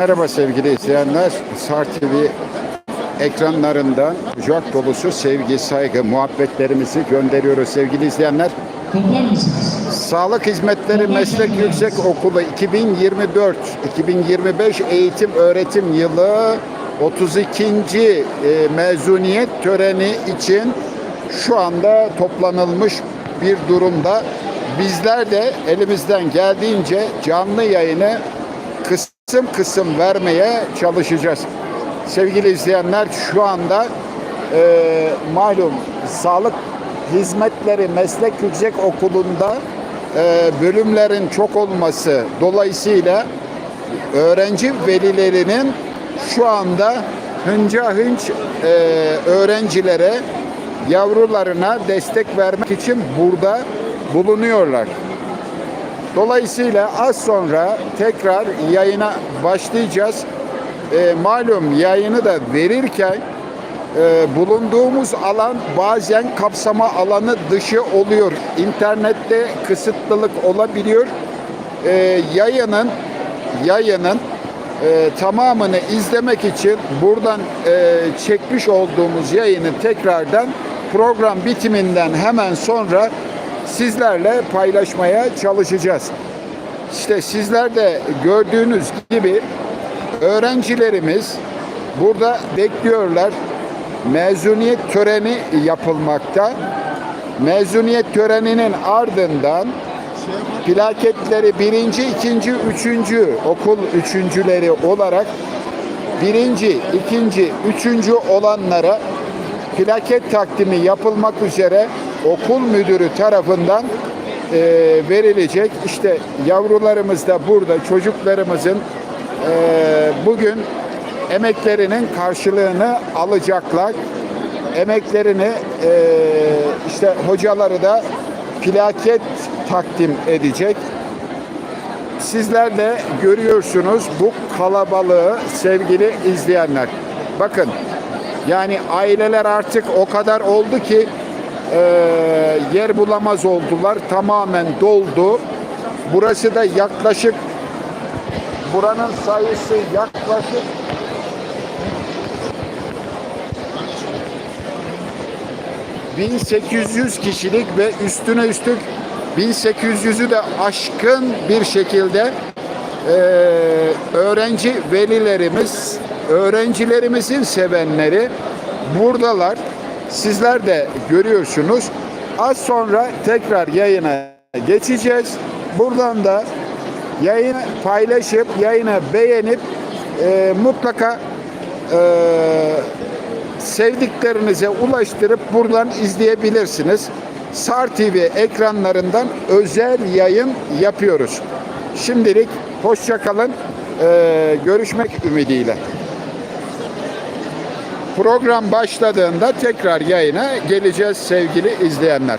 Merhaba sevgili izleyenler. Sar TV ekranlarından kucak dolusu sevgi, saygı, muhabbetlerimizi gönderiyoruz sevgili izleyenler. Sağlık Hizmetleri Meslek Yüksek Okulu 2024-2025 eğitim öğretim yılı 32. e, mezuniyet töreni için şu anda toplanılmış bir durumda. Bizler de elimizden geldiğince canlı yayını kısım kısım vermeye çalışacağız. Sevgili izleyenler şu anda e, malum sağlık hizmetleri meslek yüksek okulunda e, bölümlerin çok olması dolayısıyla öğrenci velilerinin şu anda hınca hınç e, öğrencilere yavrularına destek vermek için burada bulunuyorlar. Dolayısıyla az sonra tekrar yayına başlayacağız. E, malum yayını da verirken e, bulunduğumuz alan bazen kapsama alanı dışı oluyor. İnternette kısıtlılık olabiliyor. E, yayının yayının e, tamamını izlemek için buradan e, çekmiş olduğumuz yayını tekrardan program bitiminden hemen sonra sizlerle paylaşmaya çalışacağız. İşte sizler de gördüğünüz gibi öğrencilerimiz burada bekliyorlar. Mezuniyet töreni yapılmakta. Mezuniyet töreninin ardından plaketleri birinci, ikinci, üçüncü okul üçüncüleri olarak birinci, ikinci, üçüncü olanlara plaket takdimi yapılmak üzere okul müdürü tarafından e, verilecek. İşte yavrularımız da burada çocuklarımızın e, bugün emeklerinin karşılığını alacaklar. Emeklerini e, işte hocaları da plaket takdim edecek. Sizler de görüyorsunuz bu kalabalığı sevgili izleyenler. Bakın yani aileler artık o kadar oldu ki e, yer bulamaz oldular. Tamamen doldu. Burası da yaklaşık buranın sayısı yaklaşık 1800 kişilik ve üstüne üstlük 1800'ü de aşkın bir şekilde e, öğrenci velilerimiz, öğrencilerimizin sevenleri buradalar. Sizler de görüyorsunuz. Az sonra tekrar yayına geçeceğiz. Buradan da yayını paylaşıp, yayını beğenip e, mutlaka e, sevdiklerinize ulaştırıp buradan izleyebilirsiniz. SAR TV ekranlarından özel yayın yapıyoruz. Şimdilik hoşça kalın. Ee, görüşmek ümidiyle. Program başladığında tekrar yayına geleceğiz sevgili izleyenler.